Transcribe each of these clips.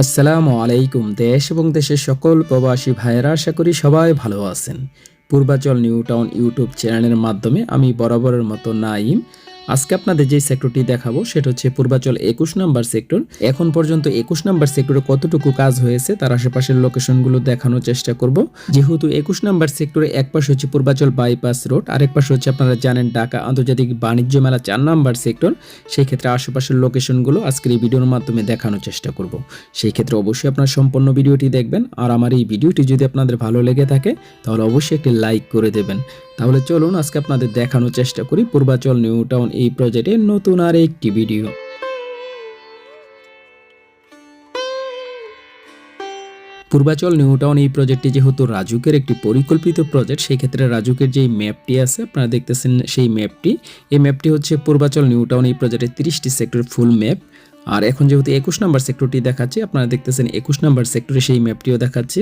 আসসালামু আলাইকুম, দেশ এবং দেশের সকল প্রবাসী ভাইয়েরা, আশা করি সবাই ভালো আছেন। পূর্বাচল নিউ টাউন ইউটিউব চ্যানেলের মাধ্যমে আমি বরাবরের মতো নাইম আজকে আপনাদের যে সেক্টরটি দেখাবো, সেটা হচ্ছে পূর্বাচল একুশ নাম্বার সেক্টর এখন পর্যন্ত একুশ নাম্বার সেক্টরে কতটুকু কাজ হয়েছে, তার আশেপাশের লোকেশনগুলো দেখানোর চেষ্টা করব। যেহেতু একুশ নাম্বার সেক্টরে এক পাশে হচ্ছে পূর্বাচল বাইপাস রোড আরেক পাশে হচ্ছে আপনারা জানেন ঢাকা আন্তর্জাতিক বাণিজ্য মেলা চার নাম্বার সেক্টর সেই ক্ষেত্রে আশেপাশের লোকেশনগুলো আজকের এই ভিডিওর মাধ্যমে দেখানোর চেষ্টা করব। সেই ক্ষেত্রে অবশ্যই আপনার সম্পূর্ণ ভিডিওটি দেখবেন, আর আমার এই ভিডিওটি যদি আপনাদের ভালো লেগে থাকে, তাহলে অবশ্যই একটি লাইক করে দেবেন। তাহলে চলুন আজকে আপনাদের দেখানোর চেষ্টা করি পূর্বাচল নিউ টাউন এই প্রজেক্টের নতুন আর একটি ভিডিও। পূর্বাচল নিউ টাউন এই প্রজেক্টটি যেহেতু রাজুকের একটি পরিকল্পিত প্রজেক্ট সেই ক্ষেত্রে রাজুকের যেই ম্যাপটি আছে, আপনারা দেখতেছেন সেই ম্যাপটি এই ম্যাপটি হচ্ছে পূর্বাচল নিউ টাউন এই প্রজেক্টের তিরিশটি সেক্টর ফুল ম্যাপ আর এখন যেহেতু একুশ নাম্বার সেক্টরটি দেখাচ্ছে, আপনারা দেখতেছেন একুশ নাম্বার সেক্টরে সেই ম্যাপটিও দেখাচ্ছে।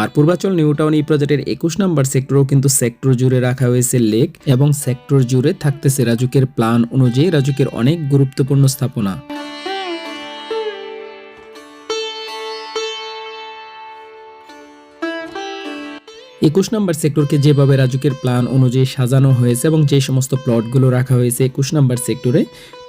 আর পূর্বাচল নিউ টাউন এই প্রজেক্টের একুশ নাম্বার সেক্টরও কিন্তু সেক্টর জুড়ে রাখা হয়েছে লেক এবং সেক্টর জুড়ে থাকতেছে রাজুকের প্ল্যান অনুযায়ী রাজুকের অনেক গুরুত্বপূর্ণ স্থাপনা। একুশ নম্বর সেক্টরকে যেভাবে রাজুকের প্ল্যান অনুযায়ী সাজানো হয়েছে এবং যে সমস্ত প্লটগুলো রাখা হয়েছে একুশ নম্বর সেক্টরে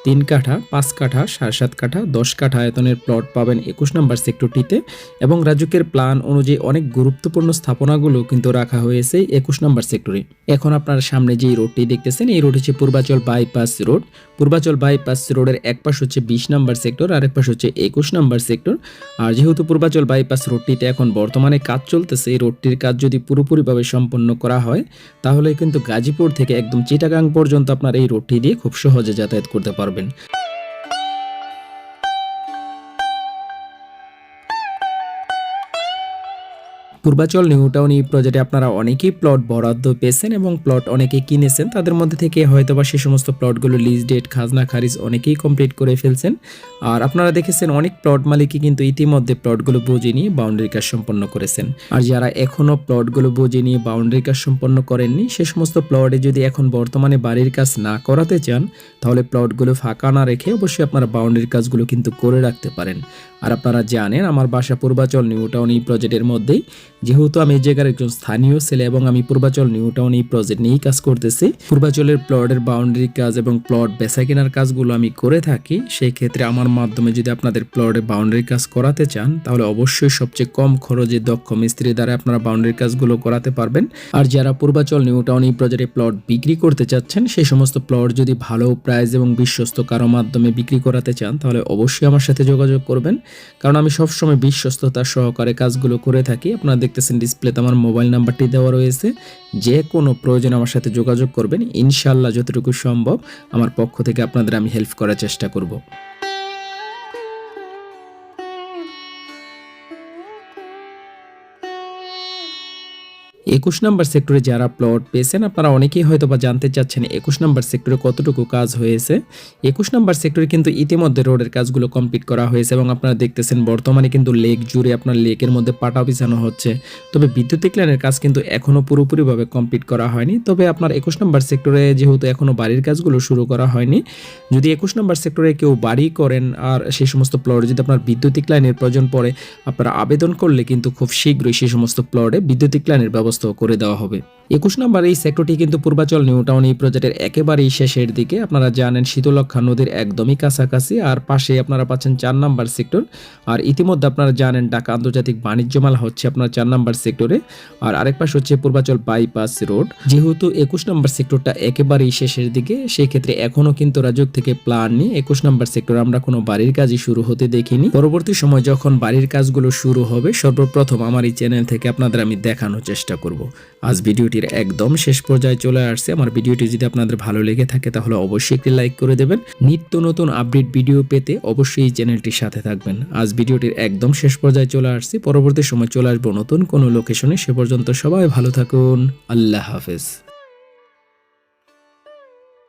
তিন কাঠা, পাঁচ কাঠা, সাড়ে সাত কাঠা, দশ কাঠা আয়তনের প্লট পাবেন একুশ নম্বর সেক্টরটিতে এবং রাজুকের প্ল্যান অনুযায়ী অনেক গুরুত্বপূর্ণ স্থাপনাগুলো কিন্তু রাখা হয়েছে একুশ নম্বর সেক্টরে এখন আপনার সামনে যে রোডটি দেখতেছেন, এই রোড হচ্ছে Purbachal bypass road Purbachal bypass রোডের এক পাশ হচ্ছে বিশ নম্বর সেক্টর আর এক পাশ হচ্ছে একুশ নম্বর সেক্টর আর যেহেতু পূর্বাচল বাইপাস রোডটিতে এখন বর্তমানে কাজ চলতেছে, এই রোডটির কাজ যদি পুরোপুরিভাবে সম্পন্ন করা হয়, তাহলে কিন্তু গাজীপুর থেকে একদম চিটাগাং পর্যন্ত আপনার এই রোডটি দিয়ে খুব সহজে যাতায়াত করতে পারবেন। Melbourne. পূর্বাচল নিউ টাউন এই প্রজেক্টে আপনারা অনেকেই প্লট বরাদ্দ পেয়েছেন এবং প্লট অনেকেই কিনেছেন। তাদের মধ্যে থেকে হয়তো বা সে সমস্ত প্লটগুলো লিজ ডেট খাজনা, খারিজ অনেকেই কমপ্লিট করে ফেলছেন। আর আপনারা দেখেছেন অনেক প্লট মালিকই কিন্তু ইতিমধ্যে প্লটগুলো বুঝে নিয়ে বাউন্ডারি কাজ সম্পন্ন করেছেন। আর যারা এখনও প্লটগুলো বুঝে নিয়ে বাউন্ডারি কাজ সম্পন্ন করেননি, সে সমস্ত প্লটে যদি এখন বর্তমানে বাড়ির কাজ না করাতে চান, তাহলে প্লটগুলো ফাঁকা না রেখে অবশ্যই আপনারা বাউন্ডারি কাজগুলো কিন্তু করে রাখতে পারেন। আর আপনারা জানেন, আমার বাসা পূর্বাচল নিউ টাউন এই প্রজেক্টের মধ্যেই যেহেতু আমি এই জায়গার একজন স্থানীয় ছেলে এবং আমি পূর্বাচল নিউ টাউন এই প্রজেক্ট নিয়েই কাজ করতেছি। পূর্বাচলের প্লটের বাউন্ডারি কাজ এবং প্লট বেচা কেনার কাজগুলো আমি করে থাকি। সেই ক্ষেত্রে আমার মাধ্যমে যদি আপনাদের প্লটের বাউন্ডারি কাজ করাতে চান, তাহলে অবশ্যই সবচেয়ে কম খরচে দক্ষ মিস্ত্রি দ্বারা আপনারা বাউন্ডারি কাজগুলো করাতে পারবেন। আর যারা পূর্বাচল নিউ টাউন এই প্রজেক্টে প্লট বিক্রি করতে চাচ্ছেন, সেই সমস্ত প্লট যদি ভালো প্রাইস এবং বিশ্বস্ত কারও মাধ্যমে বিক্রি করাতে চান, তাহলে অবশ্যই আমার সাথে যোগাযোগ করবেন। কারণ আমি সবসময় বিশ্বস্ততার সহকারে কাজগুলো করে থাকি। আপনারা দেখতেছেন ডিসপ্লেতে আমার মোবাইল নাম্বারটি দেওয়া রয়েছে। যে কোনো প্রয়োজন আমার সাথে যোগাযোগ করবেন। ইনশাল্লাহ যতটুকু সম্ভব আমার পক্ষ থেকে আপনাদের আমি হেল্প করার চেষ্টা করব। একুশ নম্বর সেক্টরে যারা প্লট পেয়েছেন, আপনারা অনেকেই হয়তো বা জানতে চাচ্ছেন একুশ নম্বর সেক্টরে কতটুকু কাজ হয়েছে। একুশ নম্বর সেক্টরে কিন্তু ইতিমধ্যে রোডের কাজগুলো কমপ্লিট করা হয়েছে এবং আপনারা দেখতেছেন বর্তমানে কিন্তু লেক জুড়ে আপনার লেকের মধ্যে পাটা বিছানো হচ্ছে। তবে বিদ্যুতিক লাইনের কাজ কিন্তু এখনও পুরোপুরিভাবে কমপ্লিট করা হয়নি। তবে আপনার একুশ নম্বর সেক্টরে যেহেতু এখনও বাড়ির কাজগুলো শুরু করা হয়নি, যদি একুশ নম্বর সেক্টরে কেউ বাড়ি করেন আর সেই সমস্ত প্লটে যদি আপনার বিদ্যুতিক লাইনের প্রয়োজন পড়ে, আপনারা আবেদন করলে কিন্তু খুব শীঘ্রই সেই সমস্ত প্লটে বিদ্যুতিক লাইনের ব্যবস্থা করে দেওয়া হবে। একুশ নম্বর, এই সেক্টরটি কিন্তু পূর্বাচল নিউ টাউন এই প্রজেক্টের একেবারেই শেষের দিকে। আপনারা জানেন শীতলক্ষা নদীর একদমই কাছাকাছি, আর পাশে আপনারা পাচ্ছেন চার নাম্বার সেক্টর আর ইতিমধ্যে আপনারা জানেন ঢাকা আন্তর্জাতিক বাণিজ্য মেলা হচ্ছে আপনার চার নম্বর সেক্টরে আর আরেক পাশে হচ্ছে পূর্বাচল বাইপাস রোড যেহেতু একুশ নম্বর সেক্টরটা একেবারেই শেষের দিকে সেই ক্ষেত্রে এখনও কিন্তু রাজক থেকে প্ল্যান নিয়ে একুশ নম্বর সেক্টর আমরা কোনো বাড়ির কাজই শুরু হতে দেখিনি। পরবর্তী সময় যখন বাড়ির কাজগুলো শুরু হবে, সর্বপ্রথম আমার এই চ্যানেল থেকে আপনাদের আমি দেখানোর চেষ্টা করব। আজ ভিডিওটির একদম শেষ পর্যায়ে চলে আসছে। আমার ভিডিওটি যদি আপনাদের ভালো লেগে থাকে, তাহলে অবশ্যই একটি লাইক করে দেবেন। নিত্য নতুন আপডেট ভিডিও পেতে অবশ্যই চ্যানেলটির সাথে থাকবেন। আজ ভিডিওটির একদম শেষ পর্যায়ে চলে আসছি। পরবর্তী সময় চলে আসব নতুন কোনো লোকেশনে সে পর্যন্ত সবাই ভালো থাকুন। আল্লাহ হাফেজ।